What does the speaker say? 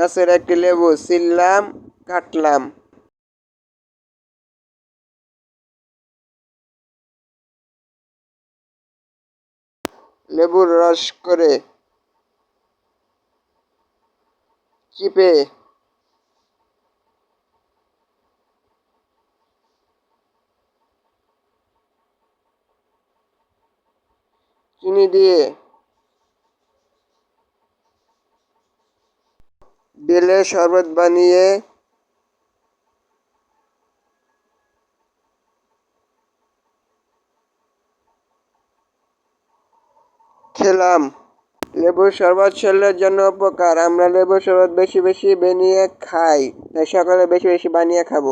গাছের একটি লেবু ছিললাম কাটলাম। লেবুর রস করে চিপে চিনি দিয়ে বেলে শরবত বানিয়ে খেলাম। লেবুর শরবত শরীরের জন্য উপকার। আমরা লেবুর শরবত বেশি বেশি বানিয়ে খাই। তাই সকালে বেশি বেশি বানিয়ে খাব।